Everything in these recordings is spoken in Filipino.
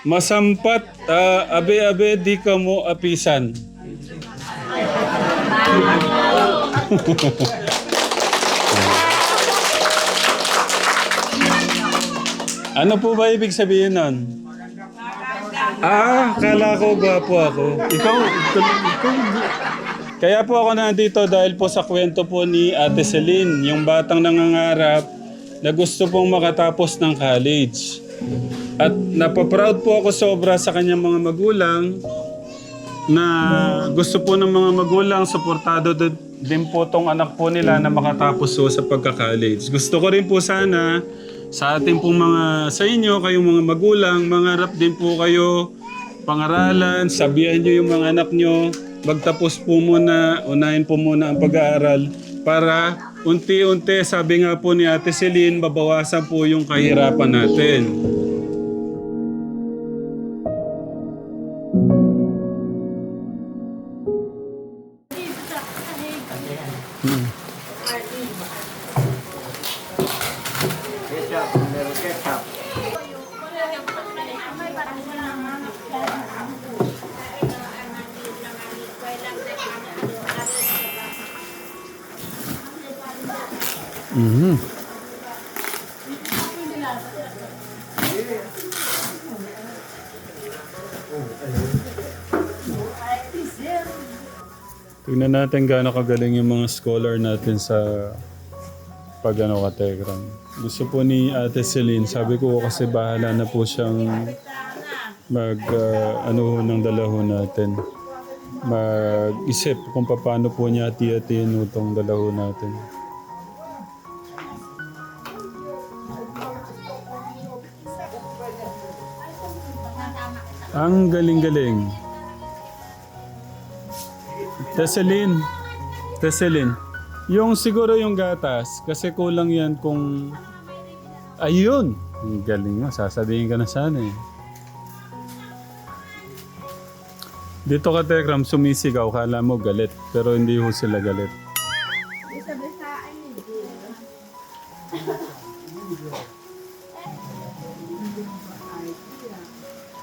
Masampat, ah, abe-abe di ka mo apisan. ano po ba ibig sabihin nun? Ah, kala ko gwapo ako. Ikaw, ikaw, ikaw. Kaya po ako nandito dahil po sa kwento po ni Ate Celine, yung batang nangangarap na gusto pong makatapos ng college. At napaproud po ako sobra sa kanyang mga magulang na gusto po ng mga magulang, suportado din- po tong anak po nila na makatapos po sa pagka-college. Gusto ko rin po sana sa ating pong mga, sa inyo, kayong mga magulang, mangarap din po kayo, pangaralan, sabihan nyo yung mga anak nyo, magtapos po muna, unahin po muna ang pag-aaral para unti-unti, sabi nga po ni Ate Celine, babawasan po yung kahirapan natin. Mhm. Tingnan natin gaano kagaling yung mga scholar natin sa pag ano ka Telegram. Gusto po ni Ate Celine, sabi ko kasi bahala na po siyang mag ah, ano ng dalaho natin. Mag-isip kung paano po niya hati-hatiin itong dalaho natin. Ang galing-galing. Teselin. Teselin. Yung siguro yung gatas, kasi kulang yan kung... Ayun! Ang galing mo, sasabihin ka na sana eh. Dito ka, Tekram, sumisigaw, kala mo galit. Pero hindi ho sila galit.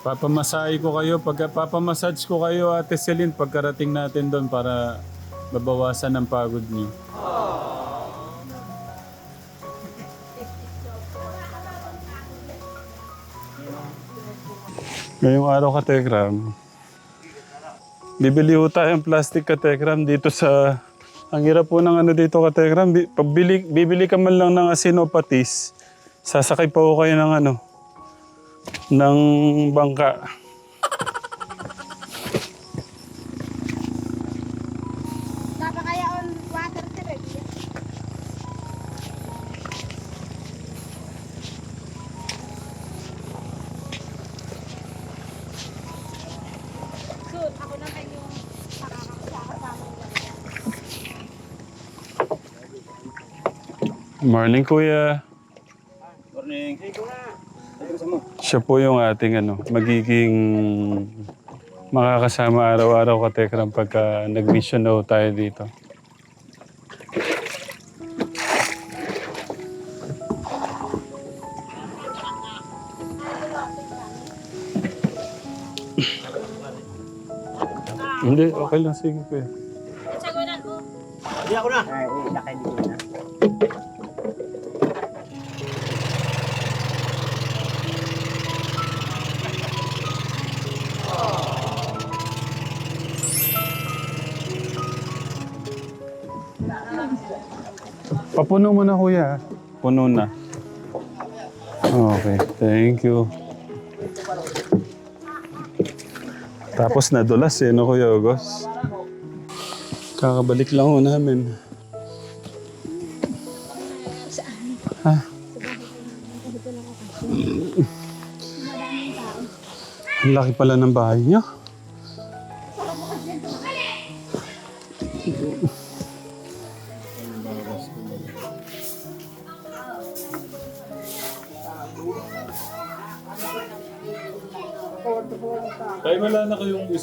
Papamasahe ko kayo, pag papamassage ko kayo, Ate Celine, pagkarating natin doon para mabawasan ang pagod niyo. Ngayong araw ka, Tekram. Bibili ho tayong plastic ka, dito sa... Ang hirap po ng ano dito ka, Tekram. Bi- Pabili, bibili ka man lang ng asin o patis. Sasakay pa ho kayo ng ano, ng bangka. Dapat kaya on water trip. So, ako naman yung nakakasama Morning, Kuya. Siya po yung ating ano, magiging makakasama araw-araw ka Tekram pagka nag-mission na tayo dito. Hindi, okay lang. Sige, kuya. Hindi ako na. Ay, ilakay dito na. Papuno mo na, kuya. Puno na. Okay, thank you. Tapos nadulas eh, no, Kuya Ogos? Kakabalik lang ho namin. Ha? Ang laki pala ng bahay niyo.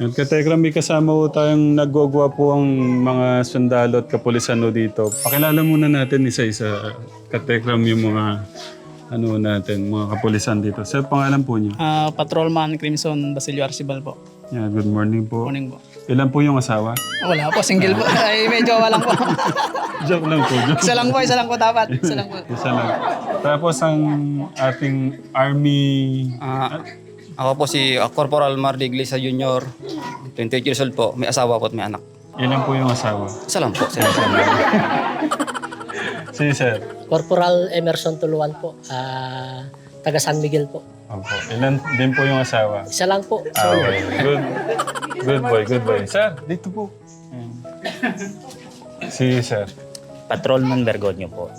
At katekram, may kasama po tayong nagwagwa po ang mga sundalo at kapulisan no dito. Pakilala muna natin isa-isa. Katekram yung mga ano natin, mga kapulisan dito. Sir, pangalan po niyo? Ah, Patrolman Crimson Basilio Arcibal po. Yeah, good morning po. Morning po. Ilan po yung asawa? Wala po, single po. Ay, medyo walang po. Joke lang po. Joke. isa lang po, isa lang po dapat. Isa lang po. Isa lang. Tapos ang ating army... Ah, ako po si ah, Corporal Mardi Iglesias Jr. 28 years old po. May asawa po at may anak. Ilan po yung asawa? Isa lang po. Sir. Si sir. Corporal Emerson Tuluan po, ah, taga San Miguel po. Opo. Ilan din po yung asawa? Isa lang po. Ah, okay. Good. Good boy, good boy. Sir, dito po. Ayan. Si sir. Patrolman Bergonyo po.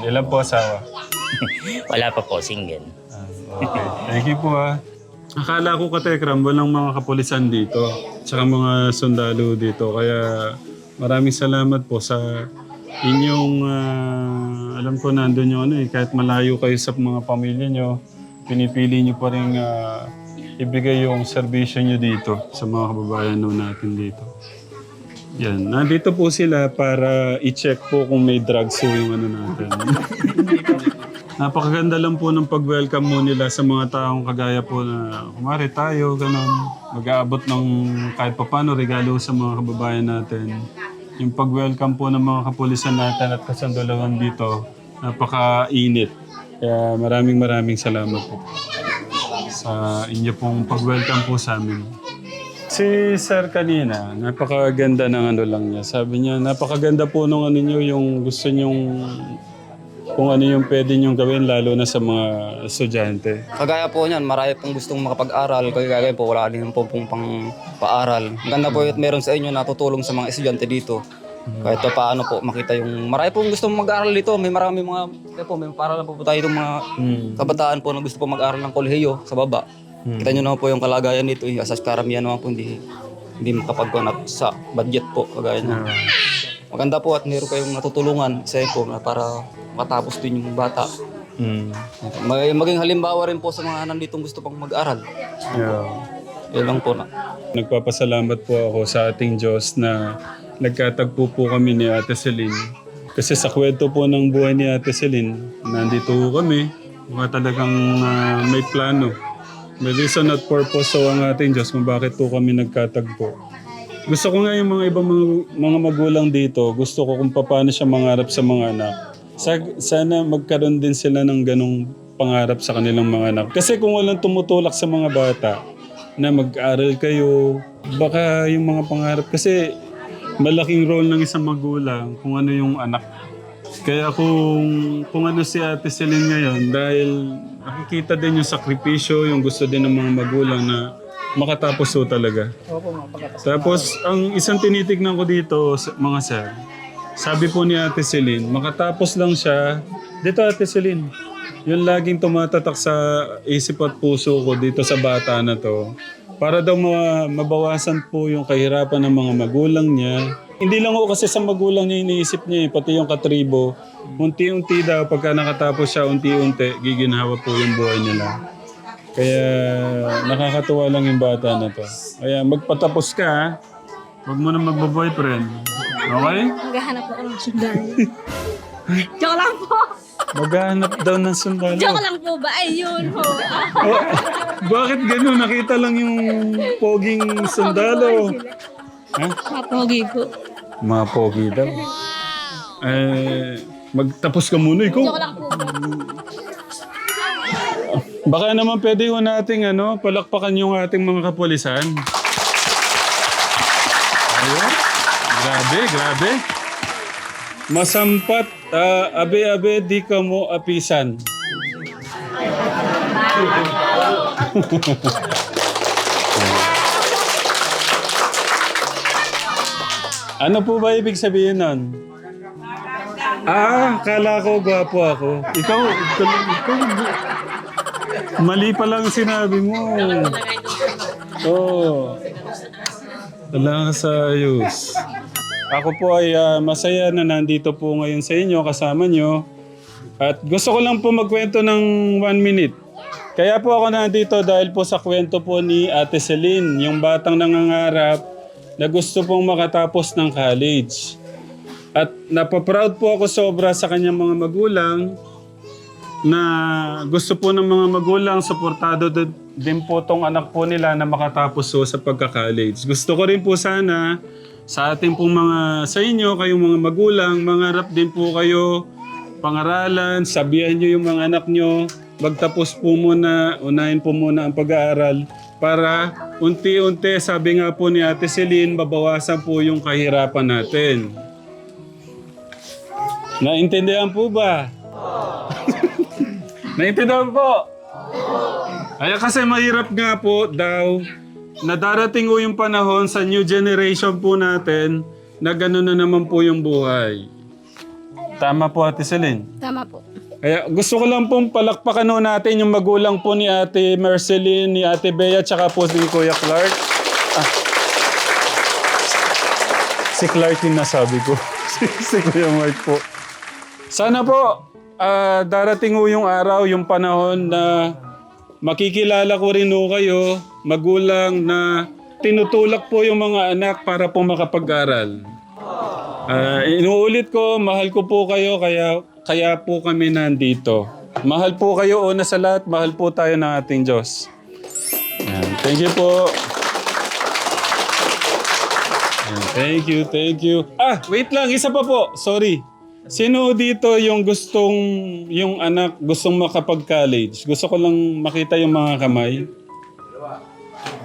Yan. Ilan po asawa? Wala pa po, single. Ah, okay. Thank you po ah. Akala ko katekram, walang mga kapulisan dito. Tsaka mga sundalo dito. Kaya maraming salamat po sa inyong, ah, alam ko nandun yung ano eh, kahit malayo kayo sa mga pamilya nyo, pinipili nyo pa rin ah, ibigay yung serbisyo nyo dito sa mga kababayan no natin dito. Yan. Nandito po sila para i-check po kung may drugs po yung ano natin. Napakaganda lang po ng pag-welcome mo nila sa mga taong kagaya po na kumari tayo, ganun. Mag-aabot ng kahit papano regalo sa mga kababayan natin. Yung pag-welcome po ng mga kapulisan natin at kasandalawan dito, napaka-init. Kaya maraming maraming salamat po sa inyo pong pag-welcome po sa amin. Si Sir kanina, napakaganda ng ano lang niya. Sabi niya, napakaganda po nung ano niyo, yung gusto niyong kung ano yung pwede niyong gawin lalo na sa mga estudyante. Kagaya po niyan, marami pong gustong makapag-aral. Kagaya po, wala din po pong pang paaral. Ang ganda po yung meron sa inyo na tutulong sa mga estudyante dito. Kahit pa paano po makita yung marami pong gustong mag-aral dito. May marami mga, kaya po, may paralan po po tayo itong mga kabataan po na gusto po mag-aral ng kolehiyo sa baba. Kita nyo naman po yung kalagayan dito. Eh. Asas karamihan naman po hindi, hindi makapagkunat sa budget po. Kagaya niya. Maganda po at meron kayong natutulungan sa po na para makatapos din yung bata. Mm. Mag- maging halimbawa rin po sa mga nanditong gusto pang mag-aral. Yeah. Yun lang po na. Nagpapasalamat po ako sa ating Diyos na nagkatagpo po kami ni Ate Celine. Kasi sa kwento po ng buhay ni Ate Celine, nandito po kami. Mga talagang ah, may plano. May reason at purpose so ang ating Diyos kung bakit po kami nagkatagpo. Gusto ko nga yung mga ibang mga, mga magulang dito, gusto ko kung paano siya mangarap sa mga anak. Sa- sana magkaroon din sila ng ganong pangarap sa kanilang mga anak. Kasi kung walang tumutulak sa mga bata, na mag-aral kayo, baka yung mga pangarap, kasi malaking role ng isang magulang kung ano yung anak. Kaya kung, kung ano si Ate Celine ngayon, dahil nakikita din yung sakripisyo, yung gusto din ng mga magulang na makatapos so talaga. Opo, mapagkatas. Tapos, ang isang tinitignan ko dito, mga sir, sabi po ni Ate Celine, makatapos lang siya, dito Ate Celine, yung laging tumatatak sa isip at puso ko dito sa bata na to, para daw ma- mabawasan po yung kahirapan ng mga magulang niya. Hindi lang ako kasi sa magulang niya iniisip niya, eh, pati yung katribo. Unti-unti daw, pagka nakatapos siya, unti-unti, giginhawa po yung buhay nila. Kaya nakakatuwa lang yung bata na to. Kaya magpatapos ka, ha? Huwag mo na magbo-boyfriend. Okay? Maghahanap ako ng sundalo. Joke lang po. Maghahanap daw ng sundalo. Joke lang po ba? Ayun ho. Oh, bakit ganun? Nakita lang yung poging sundalo. Ha? Mapogi po. Mga pogi daw. Eh, magtapos ka muna ikaw. Joke lang po. Baka naman pwede ho nating ano, palakpakan yung ating mga kapulisan. Ayun. Grabe, grabe. Masampat, ah, abe-abe di ka mo apisan. ano po ba ibig sabihin nun? Ah, kala ko gwapo ako. Ikaw, ikaw, ikaw Mali pa lang sinabi mo. Oo. Oh. Wala ka sa ayos. Ako po ay ah, masaya na nandito po ngayon sa inyo, kasama nyo. At gusto ko lang po magkwento ng one minute. Kaya po ako nandito dahil po sa kwento po ni Ate Celine, yung batang nangangarap na gusto pong makatapos ng college. At napaproud po ako sobra sa kanyang mga magulang na gusto po ng mga magulang, suportado din- po tong anak po nila na makatapos po sa pagka-college. Gusto ko rin po sana sa ating pong mga, sa inyo, kayong mga magulang, mangarap din po kayo, pangaralan, sabihan nyo yung mga anak nyo, magtapos po muna, unahin po muna ang pag-aaral para unti-unti, sabi nga po ni Ate Celine, babawasan po yung kahirapan natin. Naintindihan po ba? Naintindihan po. Ay kasi mahirap nga po daw na darating po yung panahon sa new generation po natin na gano'n na naman po yung buhay. Tama po Ate Celine. Tama po. Kaya gusto ko lang pong palakpakan ho natin yung magulang po ni Ate Marceline, ni Ate Bea, tsaka po si Kuya Clark. Ah. Si Clark yung nasabi ko. si, si Kuya Mark po. Sana po, ah, darating ho yung araw, yung panahon na makikilala ko rin ho kayo, magulang na tinutulak po yung mga anak para po makapag-aral. Ah, inuulit ko, mahal ko po kayo kaya kaya po kami nandito. Mahal po kayo una sa lahat, mahal po tayo ng ating Diyos. Yan. Thank you po. Yan. Thank you, thank you. Ah, wait lang, isa pa po. Sorry. Sino dito yung gustong, yung anak gustong makapag-college? Gusto ko lang makita yung mga kamay.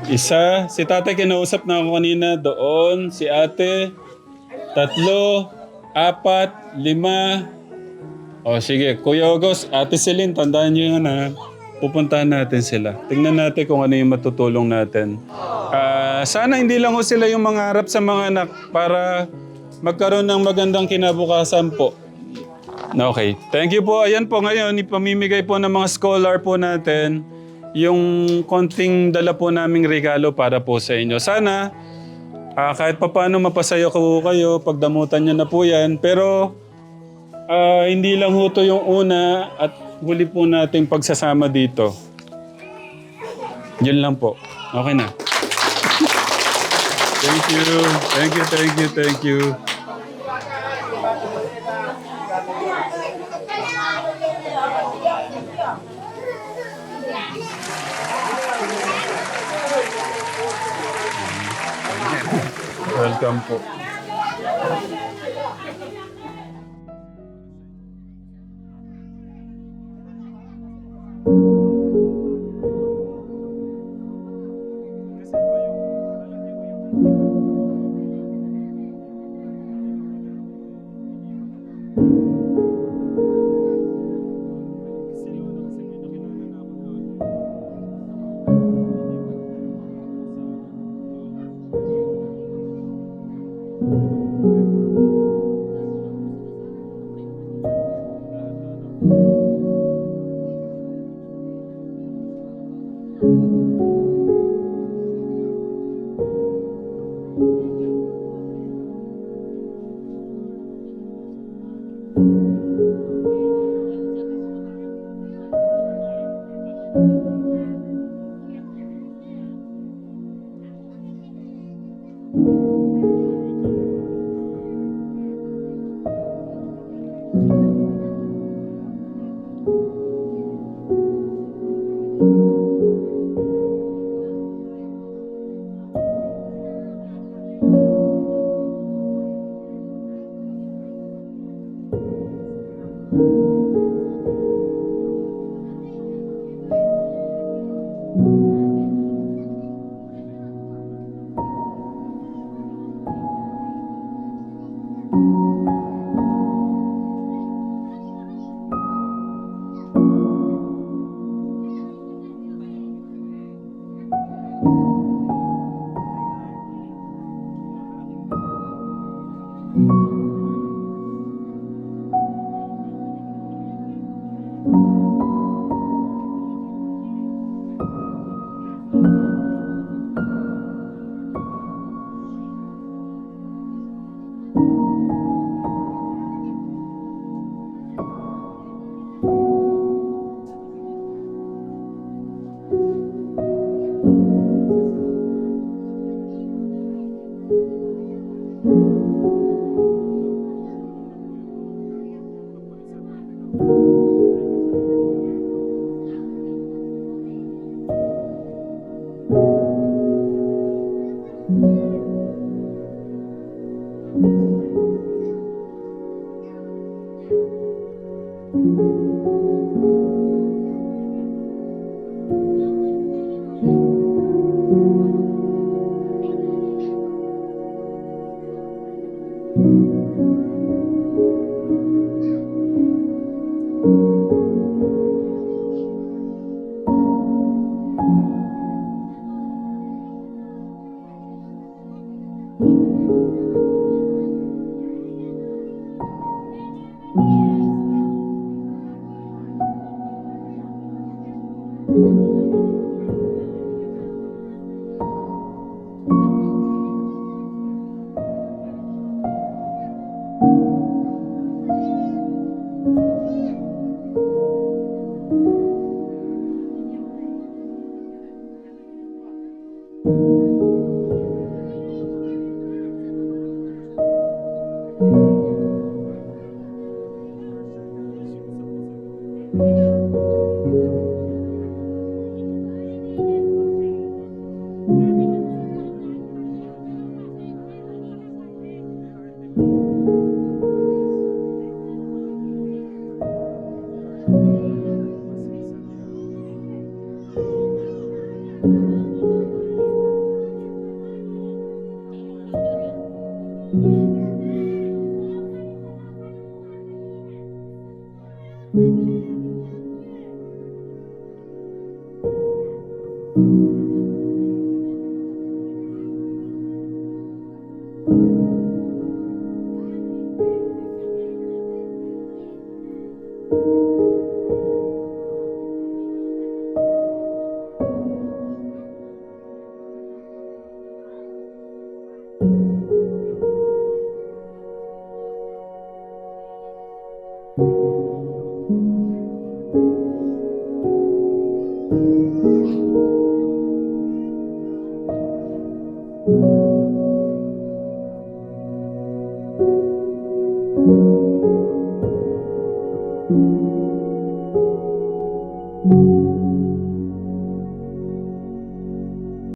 Isa, si tatay kinausap na ako kanina doon, si ate, tatlo, apat, lima. O sige, Kuya August, Ate Celine, tandaan niyo yan ha. Pupuntahan natin sila. Tingnan natin kung ano yung matutulong natin. Ah, sana hindi lang ho sila yung mangarap sa mga anak para magkaroon ng magandang kinabukasan po. Okay. Thank you po. Ayan po ngayon, ipamimigay po ng mga scholar po natin yung konting dala po naming regalo para po sa inyo. Sana Ah, kahit papaano mapasaya ko kayo, pagdamutan nyo na po yan. Pero ah, hindi lang ho to yung una at huli po nating pagsasama dito. Yun lang po. Okay na. Thank you. Thank you, thank you, thank you. Welcome.